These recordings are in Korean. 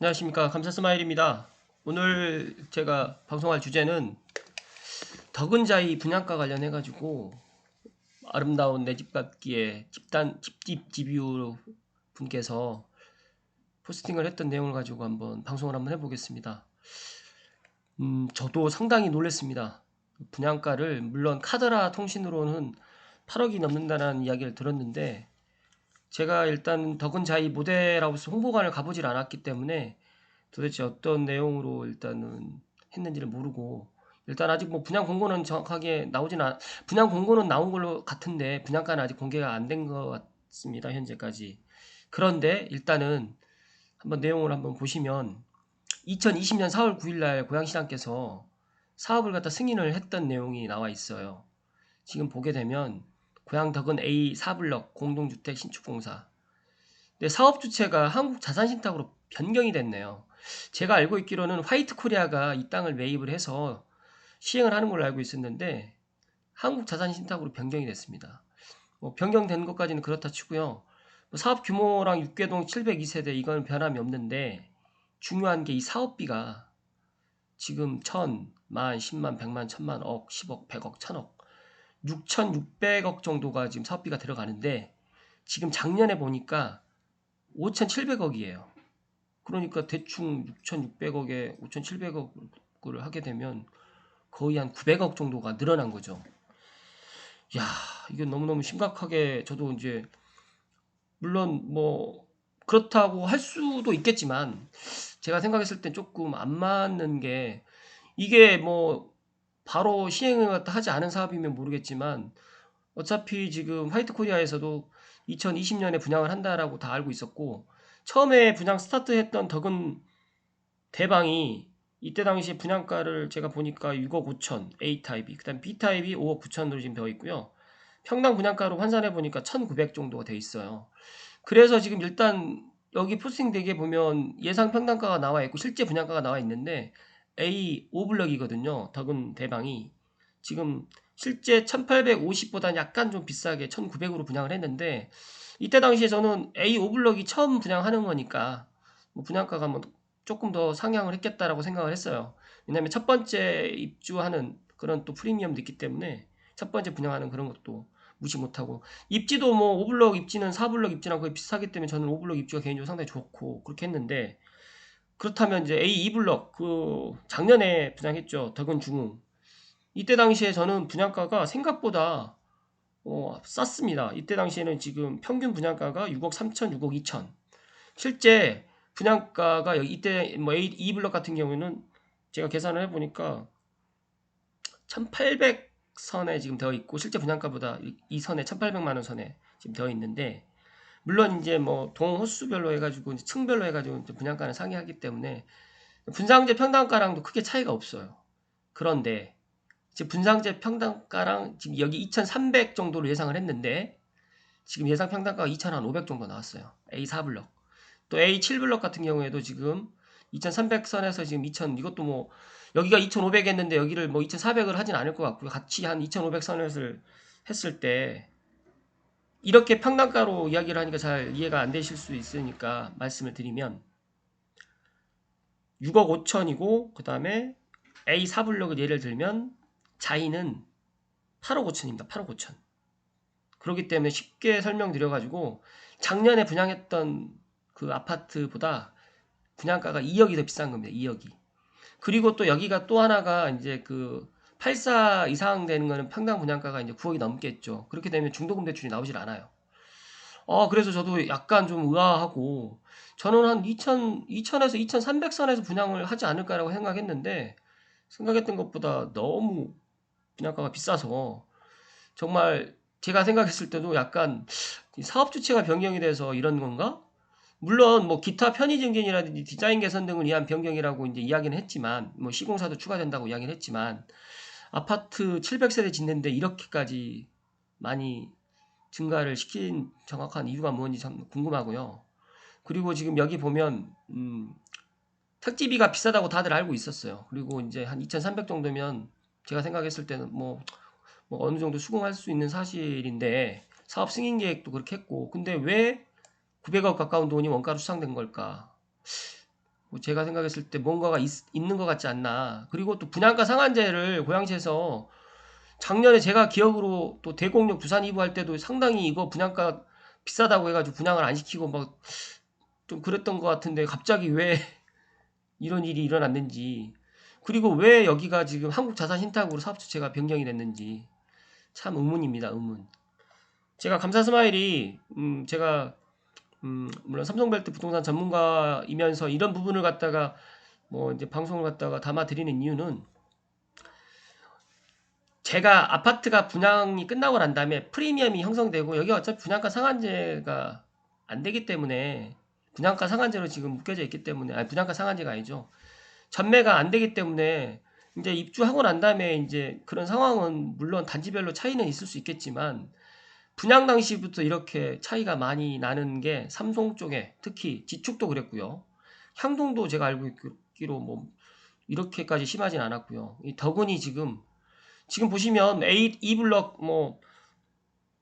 안녕하십니까 감사스마일입니다. 오늘 제가 방송할 주제는 덕은자이 분양가 관련해 가지고 아름다운 내 집 같기에 집단 집집 집유 분께서 포스팅을 했던 내용을 가지고 한번 방송을 한번 해보겠습니다. 음, 저도 상당히 놀랐습니다. 분양가를 물론 카드라 통신으로는 8억이 넘는다는 이야기를 들었는데 제가 일단 덕은자이 모델하우스 홍보관을 가보질 않았기 때문에 도대체 어떤 내용으로 일단은 했는지를 모르고 일단 아직 뭐 분양 공고는 정확하게 나오진 않 분양 공고는 나온 걸로 같은데 분양가는 아직 공개가 안 된 것 같습니다 현재까지. 그런데 일단은 한번 내용을 한번 보시면 2020년 4월 9일날 고양시장께서 사업을 갖다 승인을 했던 내용이 나와 있어요. 지금 보게 되면 고양 덕은 A 4블럭 공동주택 신축공사. 근데 사업 주체가 한국 자산신탁으로 변경이 됐네요. 제가 알고 있기로는 화이트 코리아가 이 땅을 매입을 해서 시행을 하는 걸로 알고 있었는데 한국 자산신탁으로 변경이 됐습니다. 뭐 변경된 것까지는 그렇다 치고요. 뭐 사업 규모랑 육계동 702세대 이건 변함이 없는데 중요한 게 이 사업비가 지금 천, 만, 십만, 백만, 천만, 억, 십억, 백억, 천억 6,600억 정도가 지금 사업비가 들어가는데 지금 작년에 보니까 5,700억이에요. 그러니까 대충 6,600억에 5,700억을 하게 되면 거의 한 900억 정도가 늘어난 거죠. 야, 이건 너무너무 심각하게 저도 이제 물론 뭐 그렇다고 할 수도 있겠지만 제가 생각했을 땐 조금 안 맞는 게 이게 뭐 바로 시행을 하지 않은 사업이면 모르겠지만 어차피 지금 화이트 코리아에서도 2020년에 분양을 한다라고 다 알고 있었고 처음에 분양 스타트했던 덕은 대방이 이때 당시에 분양가를 제가 보니까 6억 5천 A 타입이 그다음 B 타입이 5억 9천으로 지금 되어 있고요. 평당 분양가로 환산해 보니까 1,900 정도가 돼 있어요. 그래서 지금 일단 여기 포스팅 되게 보면 예상 평당가가 나와 있고 실제 분양가가 나와 있는데 A 5블럭이거든요. 덕은 대방이 지금 실제 1850보다 약간 좀 비싸게 1900으로 분양을 했는데 이때 당시에 저는 A 5블럭이 처음 분양하는 거니까 뭐 분양가가 뭐 조금 더 상향을 했겠다라고 생각을 했어요. 왜냐하면 첫 번째 입주하는 그런 또 프리미엄도 있기 때문에 첫 번째 분양하는 그런 것도 무시 못하고 입지도 뭐 5블럭 입지는 4블럭 입지랑 거의 비슷하기 때문에 저는 5블럭 입지가 개인적으로 상당히 좋고 그렇게 했는데 그렇다면 이제 A 2블럭 그 작년에 분양했죠. 덕은 중흥. 이때 당시에 저는 분양가가 생각보다 어, 쌌습니다. 이때 당시에는 지금 평균 분양가가 6억 3천, 6억 2천. 실제 분양가가 이때 뭐 A 2블럭 같은 경우에는 제가 계산을 해 보니까 1,800 선에 지금 되어 있고 실제 분양가보다 이 선에 1,800만 원 선에 지금 되어 있는데 물론 이제 뭐 동호수별로 해가지고 층별로 해가지고 분양가는 상이하기 때문에 분상제 평당가랑도 크게 차이가 없어요. 그런데 지금 분상제 평당가랑 지금 여기 2,300 정도로 예상을 했는데 지금 예상 평당가가 2,500 정도 나왔어요. A4블럭. 또 A7블럭 같은 경우에도 지금 2,300선에서 지금 2,000 이것도 뭐 여기가 2,500 했는데 여기를 뭐 2,400을 하진 않을 것 같고요. 같이 한 2,500선을 했을 때 이렇게 평당가로 이야기를 하니까 잘 이해가 안 되실 수 있으니까 말씀을 드리면 6억 5천이고 그 다음에 A 4블럭을 예를 들면 자이는 8억 5천입니다. 8억 5천. 그렇기 때문에 쉽게 설명드려가지고 작년에 분양했던 그 아파트보다 분양가가 2억이 더 비싼 겁니다. 2억이. 그리고 또 여기가 또 하나가 이제 그 84 이상 되는 거는 평당 분양가가 이제 9억이 넘겠죠. 그렇게 되면 중도금 대출이 나오질 않아요. 어, 그래서 저도 약간 좀 의아하고, 저는 한 2000, 2000에서 2300선에서 분양을 하지 않을까라고 생각했는데, 생각했던 것보다 너무 분양가가 비싸서, 정말 제가 생각했을 때도 약간 사업 주체가 변경이 돼서 이런 건가? 물론 뭐 기타 편의 증진이라든지 디자인 개선 등을 위한 변경이라고 이제 이야기는 했지만 뭐 시공사도 추가된다고 이야기는 했지만 아파트 700세대 짓는데 이렇게까지 많이 증가를 시킨 정확한 이유가 뭔지 참 궁금하고요. 그리고 지금 여기 보면 음, 택지비가 비싸다고 다들 알고 있었어요. 그리고 이제 한 2,300 정도면 제가 생각했을 때는 뭐, 뭐 어느 정도 수긍할 수 있는 사실인데 사업 승인 계획도 그렇게 했고 근데 왜 900억 가까운 돈이 원가로 수상된 걸까? 뭐 제가 생각했을 때 뭔가가 있, 있는 것 같지 않나. 그리고 또 분양가 상한제를 고양시에서 작년에 제가 기억으로 또 대공역 부산 이부 할 때도 상당히 이거 분양가 비싸다고 해가지고 분양을 안 시키고 막 좀 그랬던 것 같은데 갑자기 왜 이런 일이 일어났는지. 그리고 왜 여기가 지금 한국자산신탁으로 사업주체가 변경이 됐는지. 참 의문입니다 의문. 제가 감사 스마일이 음 제가 음 물론 삼성벨트 부동산 전문가이면서 이런 부분을 갖다가 뭐 이제 방송을 갖다가 담아 드리는 이유는 제가 아파트가 분양이 끝나고 난 다음에 프리미엄이 형성되고 여기 어차피 분양가 상한제가 안 되기 때문에 분양가 상한제로 지금 묶여져 있기 때문에 아니 분양가 상한제가 아니죠. 전매가 안 되기 때문에 이제 입주하고 난 다음에 이제 그런 상황은 물론 단지별로 차이는 있을 수 있겠지만 분양 당시부터 이렇게 차이가 많이 나는 게 삼성 쪽에 특히 지축도 그랬고요. 향동도 제가 알고 있기로 뭐 이렇게까지 심하진 않았고요. 이 덕은이 지금 지금 보시면 A, E 블럭 뭐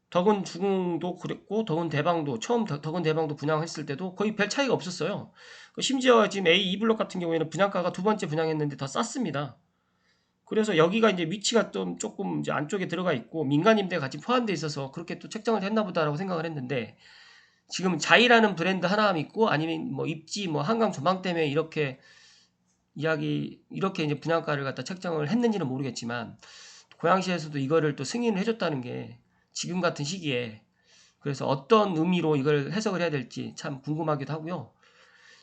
덕은 중도 그랬고 덕은 대방도 처음 덕- 덕은 대방도 분양했을 때도 거의 별 차이가 없었어요. 그 심지어 지금 A, E 블럭 같은 경우에는 분양가가 두 번째 분양했는데 더 쌌습니다. 그래서 여기가 이제 위치가 좀 조금 이제 안쪽에 들어가 있고 민간 임대 같이 포함되어 있어서 그렇게 또 책정을 했나 보다라고 생각을 했는데 지금 자이라는 브랜드 하나 있고 아니면 뭐 입지 뭐 한강 조망 때문에 이렇게 이야기 이렇게 이제 분양가를 갖다 책정을 했는지는 모르겠지만 고양시에서도 이거를 또 승인을 해줬다는 게 지금 같은 시기에 그래서 어떤 의미로 이걸 해석을 해야 될지 참 궁금하기도 하고요.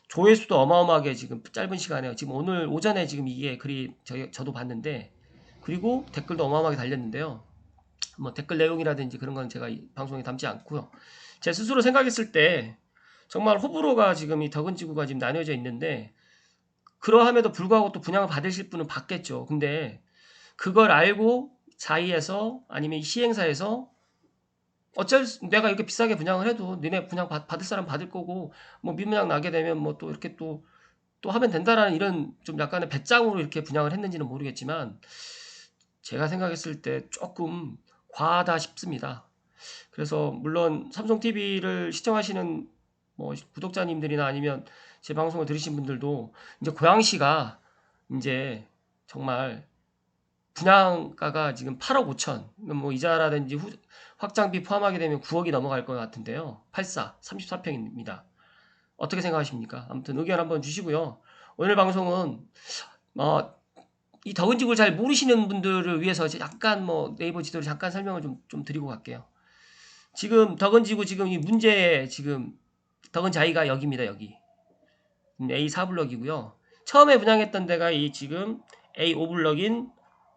조회수도 어마어마하게 지금 짧은 시간에 지금 오늘 오전에 지금 이게 글이 저, 저도 봤는데 그리고 댓글도 어마어마하게 달렸는데요. 뭐 댓글 내용이라든지 그런 건 제가 이 방송에 담지 않고요. 제 스스로 생각했을 때 정말 호불호가 지금 이 덕은지구가 지금 나뉘어져 있는데 그러함에도 불구하고 또 분양을 받으실 분은 받겠죠. 근데 그걸 알고 자이에서 아니면 이 시행사에서 어쩔 수, 내가 이렇게 비싸게 분양을 해도 니네 분양 받, 받을 사람 받을 거고 뭐 미분양 나게 되면 뭐 또 이렇게 또 또 하면 된다라는 이런 좀 약간의 배짱으로 이렇게 분양을 했는지는 모르겠지만 제가 생각했을 때 조금 과하다 싶습니다. 그래서 물론 삼성 TV를 시청하시는 뭐 구독자님들이나 아니면 제 방송을 들으신 분들도 이제 고양시가 이제 정말 분양가가 지금 8억 5천, 뭐 이자라든지 후, 확장비 포함하게 되면 9억이 넘어갈 것 같은데요. 84, 34평입니다. 어떻게 생각하십니까? 아무튼 의견 한번 주시고요. 오늘 방송은 어, 이 덕은지구를 잘 모르시는 분들을 위해서 약간 뭐 네이버 지도를 잠깐 설명을 좀, 좀 드리고 갈게요. 지금 덕은 지구 지금 이 문제 지금 덕은 자이가 여기입니다. 여기 A4블럭이고요. 처음에 분양했던 데가 이 지금 A5블럭인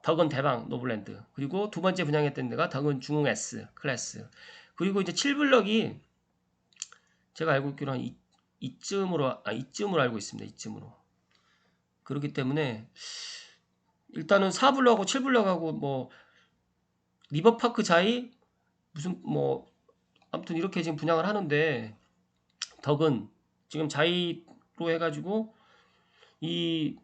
덕은 대방 노블랜드. 그리고 두 번째 분양했던 데가 덕은 중흥 S 클래스. 그리고 이제 7블럭이 제가 알고 있기로 한 이, 이쯤으로 아 이쯤으로 알고 있습니다. 이쯤으로. 그렇기 때문에 일단은 4블럭하고 7블럭하고 뭐 리버파크 자이 무슨 뭐 아무튼 이렇게 지금 분양을 하는데 덕은 지금 자이로 해가지고 이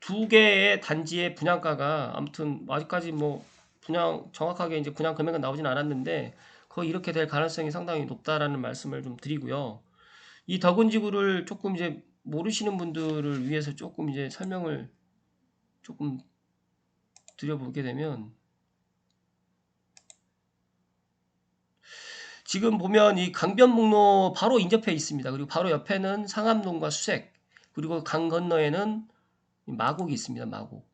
두 개의 단지의 분양가가 아무튼 아직까지 뭐 분양 정확하게 이제 분양 금액은 나오진 않았는데 거의 이렇게 될 가능성이 상당히 높다라는 말씀을 좀 드리고요. 이 덕은지구를 조금 이제 모르시는 분들을 위해서 조금 이제 설명을 조금 드려보게 되면 지금 보면 이 강변북로 바로 인접해 있습니다. 그리고 바로 옆에는 상암동과 수색 그리고 강 건너에는 마곡이 있습니다. 마곡.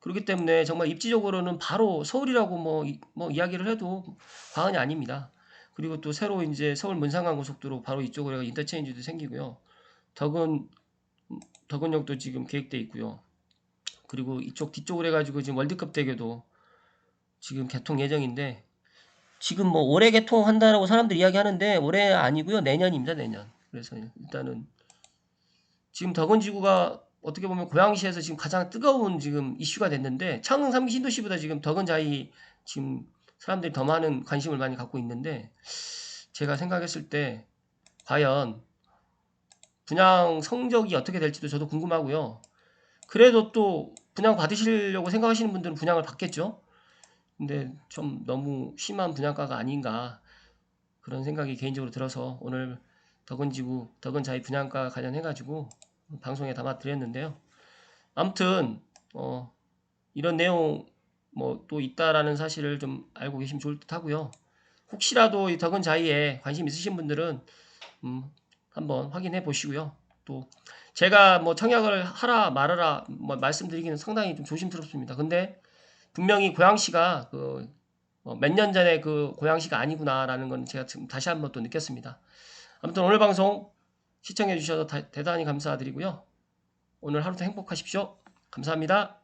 그렇기 때문에 정말 입지적으로는 바로 서울이라고 뭐, 이- 뭐 이야기를 해도 과언이 아닙니다. 그리고 또 새로 이제 서울 문상강 고속도로 바로 이쪽으로 인터체인지도 생기고요. 덕은 덕은역도 지금 계획돼 있고요. 그리고 이쪽 뒤쪽으로 해가지고 지금 월드컵 대교도 지금 개통 예정인데 지금 뭐 올해 개통한다라고 사람들이 이야기하는데 올해 아니고요 내년입니다 내년. 그래서 일단은 지금 덕은 지구가 어떻게 보면 고양시에서 지금 가장 뜨거운 지금 이슈가 됐는데 창릉 3기 신도시보다 지금 덕은자이 지금 사람들이 더 많은 관심을 많이 갖고 있는데 제가 생각했을 때 과연 분양 성적이 어떻게 될지도 저도 궁금하고요. 그래도 또 분양 받으시려고 생각하시는 분들은 분양을 받겠죠. 근데 좀 너무 심한 분양가가 아닌가 그런 생각이 개인적으로 들어서 오늘 덕은지구 덕은자이 분양가 관련해가지고 방송에 담아 드렸는데요. 아무튼 어, 이런 내용 뭐 또 있다라는 사실을 좀 알고 계시면 좋을 듯 하고요. 혹시라도 이 덕은 자이에 관심 있으신 분들은 음, 한번 확인해 보시고요. 또 제가 뭐 청약을 하라 말아라 뭐 말씀드리기는 상당히 좀 조심스럽습니다. 근데 분명히 고양시가 그 몇 년 전에 그 고양시가 아니구나라는 건 제가 지금 다시 한번 또 느꼈습니다. 아무튼 오늘 방송 시청해 주셔서 다- 대단히 감사드리고요. 오늘 하루도 행복하십시오. 감사합니다.